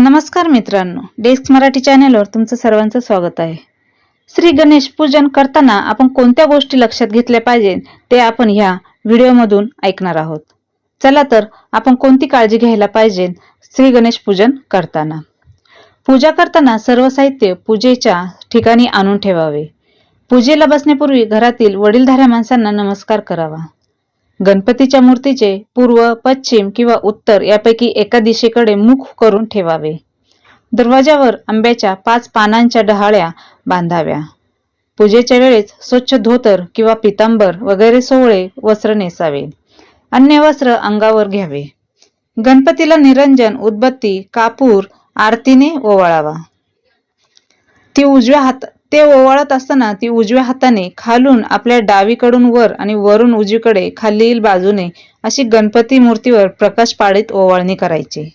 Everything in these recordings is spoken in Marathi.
नमस्कार मित्रांनो डेस्क मराठी चॅनेलवर तुमचं सर्वांचं स्वागत आहे. श्री गणेश पूजन करताना आपण कोणत्या गोष्टी लक्षात घेतल्या पाहिजे ते आपण ह्या व्हिडिओमधून ऐकणार आहोत. चला तर आपण कोणती काळजी घ्यायला पाहिजे श्री गणेश पूजन करताना. पूजा करताना सर्व साहित्य पूजेच्या ठिकाणी आणून ठेवावे. पूजेला बसण्यापूर्वी घरातील वडीलधाऱ्या माणसांना नमस्कार करावा. गणपतीच्या मूर्तीचे पूर्व पश्चिम किंवा उत्तर यापैकी एका दिशेकडे मुख करून ठेवावे. दरवाजावर आंब्याच्या पाच पानांच्या डहाळ्या बांधाव्या. पूजेच्या वेळेस स्वच्छ धोतर किंवा पितांबर वगैरे सोहळे वस्त्र नेसावे. अन्य वस्त्र अंगावर घ्यावे. गणपतीला निरंजन उदबत्ती कापूर आरतीने ओवाळावा. ती उजव्या हात ते ओवाळत असताना ती उजव्या हाताने खालून आपल्या डावीकडून वर आणि वरून उजवीकडे खालील बाजूने अशी गणपती मूर्तीवर प्रकाश पाडीत ओवाळणी करायची.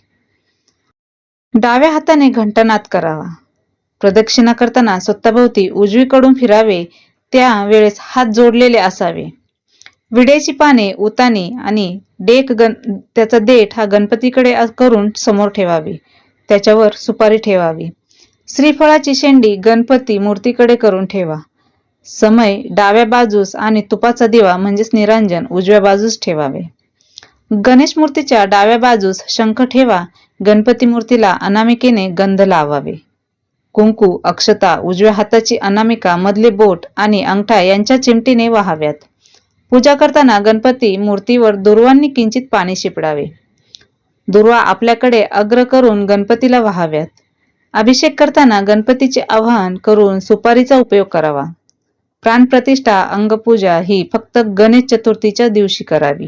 डाव्या हाताने घंटानाद करावा. प्रदक्षिणा करताना स्वतःभोवती उजवीकडून फिरावे त्या वेळेस हात जोडलेले असावे. विड्याची पाने उताने आणि डेक गण त्याचा देठ हा गणपतीकडे करून समोर ठेवावी. त्याच्यावर सुपारी ठेवावी. श्रीफळाची शेंडी गणपती मूर्तीकडे करून ठेवा. समय डाव्या बाजूस आणि तुपाचा दिवा म्हणजेच निरांजन उजव्या बाजूस ठेवावे. गणेश मूर्तीच्या डाव्या बाजूस शंख ठेवा. गणपती मूर्तीला अनामिकेने गंध लावावे. कुंकू अक्षता उजव्या हाताची अनामिका मधले बोट आणि अंगठा यांच्या चिमटीने वाहाव्यात. पूजा करताना गणपती मूर्तीवर दुर्वांनी किंचित पाणी शिपडावे. दुर्वा आपल्याकडे अग्र करून गणपतीला वाहाव्यात. अभिषेक करताना गणपतीचे आवाहन करून सुपारीचा उपयोग करावा. प्राणप्रतिष्ठा अंगपूजा ही फक्त गणेश चतुर्थीच्या दिवशी करावी.